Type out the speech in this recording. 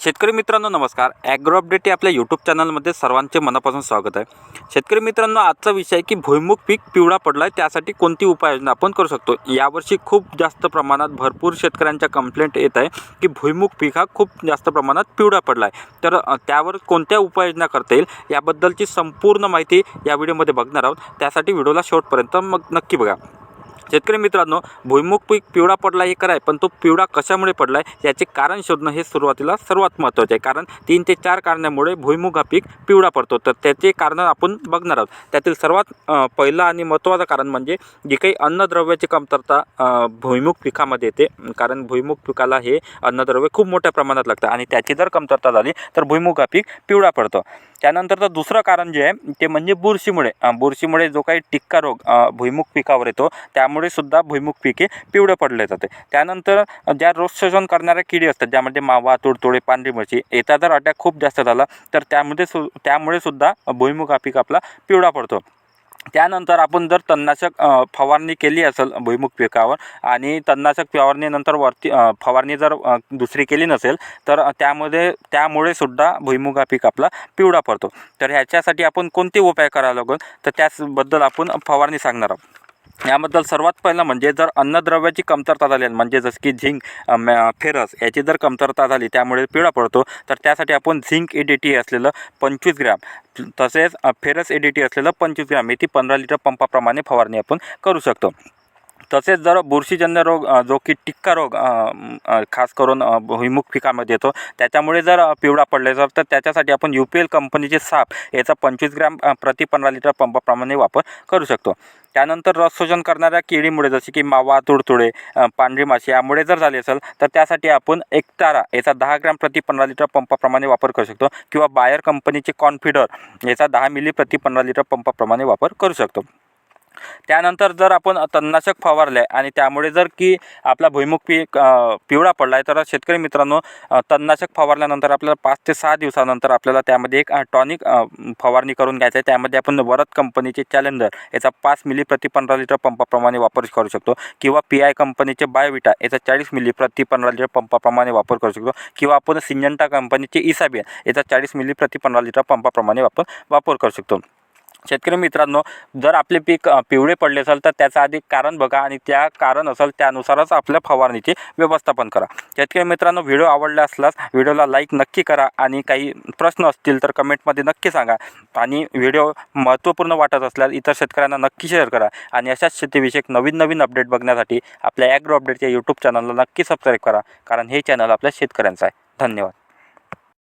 शेतकरी मित्रांनो नमस्कार. ॲग्रो अपडेट या आपल्या यूट्यूब चॅनलमध्ये सर्वांचे मनापासून स्वागत आहे. शेतकरी मित्रांनो आजचा विषय आहे की भुईमुग पीक पिवळा पडला आहे त्यासाठी कोणती उपाययोजना आपण करू शकतो? यावर्षी खूप जास्त प्रमाणात भरपूर शेतकऱ्यांच्या कंप्लेंट येत आहे की भुईमुग पीक हा खूप जास्त प्रमाणात पिवळा पडला आहे तर त्यावर कोणत्या उपाययोजना करता येईल? याबद्दलची संपूर्ण माहिती या व्हिडिओमध्ये बघणार आहोत. त्यासाठी व्हिडिओला शेवटपर्यंत मग नक्की बघा. शेतकरी मित्रांनो भुईमुग पीक पिवळा पडला हे खरं आहे पण तो पिवळा कशामुळे पडला आहे याचे कारण शोधणं हे सुरुवातीला सर्वात महत्त्वाचे आहे. कारण तीन ते चार कारणामुळे भुईमुग हा पीक पिवळा पडतो. तर त्याचे कारण आपण बघणार आहोत. त्यातील सर्वात पहिलं आणि महत्त्वाचं कारण म्हणजे जी काही अन्नद्रव्याची कमतरता भुईमुग पिकामध्ये येते. कारण भुईमुग पिकाला हे अन्नद्रव्य खूप मोठ्या प्रमाणात लागतं. आणि त्याची जर कमतरता झाली तर भुईमुग हा पीक पिवळा पडतो. त्यानंतरचं दुसरं कारण जे आहे ते म्हणजे बुरशीमुळे. बुरशीमुळे जो काही टिक्का रोग भुईमुग पिकावर येतो त्यामुळे सुद्धा भुईमुग पिके पिवळे पडले जाते. त्यानंतर ज्या रोग शोषण करणाऱ्या किडी असतात ज्यामध्ये मावा तुडतुडे पांढरी मिरची याचा जर अटॅक खूप जास्त झाला तर त्यामध्ये सु त्यामुळे सुद्धा भुईमुग हा पीक आपला पिवळा पडतो. त्यानंतर आपण जर तणनाशक फवारणी केली असेल भुईमुग पिकावर आणि तणनाशक फवारणीनंतर वरती फवारणी जर दुसरी केली नसेल तर त्यामध्ये त्यामुळे सुद्धा भुईमुग हा पीक आपला पिवळा पडतो. तर ह्याच्यासाठी आपण कोणते उपाय करावे लागेल? तर त्याचबद्दल आपण फवारणी सांगणार आहोत. याबद्दल सर्वात पहिलं म्हणजे जर अन्नद्रव्याची कमतरता झाली आहे, म्हणजे जसं की झिंक मॅ- फेरस याची जर कमतरता झाली त्यामुळे पिवळा पडतो तर त्यासाठी आपण झिंक ए डी टी असलेलं पंचवीस ग्रॅम तसेच फेरस ए डी टी असलेलं पंचवीस ग्रॅम येथे पंधरा लिटर पंपाप्रमाणे फवारणी आपण करू शकतो. तसेच जर बुरशीजन्य रोग जो की टिक्का रोग खास करून भुईमुख भुईमुग पिकामध्ये येतो त्याच्यामुळे जर पिवळा पडले तर त्याच्यासाठी आपण यू पी एल कंपनीचे साप याचा पंचवीस ग्रॅम प्रति पंधरा लिटर पंपाप्रमाणे वापर करू शकतो. त्यानंतर रस शोषण करणाऱ्या किडीमुळे जसे की मावा तुडतुडे पांढरी माशी यामुळे जर झाले असेल तर त्यासाठी आपण एकतारा याचा दहा ग्रॅम प्रति पंधरा लिटर पंपाप्रमाणे वापर करू शकतो किंवा बायर कंपनीचे कॉन्फिडर याचा दहा मिली प्रति पंधरा लिटर पंपाप्रमाणे वापर करू शकतो. त्यानंतर जर आपण तणनाशक फवारले आणि त्यामुळे जर की आपला भुईमुख पीक पिवळा पडला आहे तर शेतकरी मित्रांनो तणनाशक फवारल्यानंतर आपल्याला पाच ते सहा दिवसानंतर आपल्याला त्यामध्ये एक टॉनिक फवारणी करून घ्यायचं आहे त्यामध्ये आपण वरद कंपनीचे चॅलेंजर याचा पाच मिली प्रति पंधरा लिटर पंपाप्रमाणे वापर करू शकतो. किंवा पी आय कंपनीचे बायोविटा याचा चाळीस मिली प्रति पंधरा लिटर पंपाप्रमाणे वापर करू शकतो. किंवा आपण सिंजंटा कंपनीचे इसाबियन याचा चाळीस मिली प्रति पंधरा लिटर पंपाप्रमाणे वापर वापर करू शकतो. शेतकरी मित्रांनो जर आपले पीक पिवळे पडले असेल तर त्याचं आधी कारण बघा आणि त्या कारण असेल त्यानुसारच आपल्या फवारणीचे व्यवस्थापन करा. शेतकरी मित्रांनो व्हिडिओ आवडला असल्यास व्हिडिओला लाईक नक्की करा आणि काही प्रश्न असतील तर कमेंटमध्ये नक्की सांगा. आणि व्हिडिओ महत्त्वपूर्ण वाटत असल्यास इतर शेतकऱ्यांना नक्की शेअर करा. आणि अशाच शेतीविषयक नवीन नवीन अपडेट बघण्यासाठी आपल्या ॲग्रो अपडेटच्या यूट्यूब चॅनलला नक्की सबस्क्राईब करा. कारण हे चॅनल आपल्या शेतकऱ्यांचं आहे. धन्यवाद.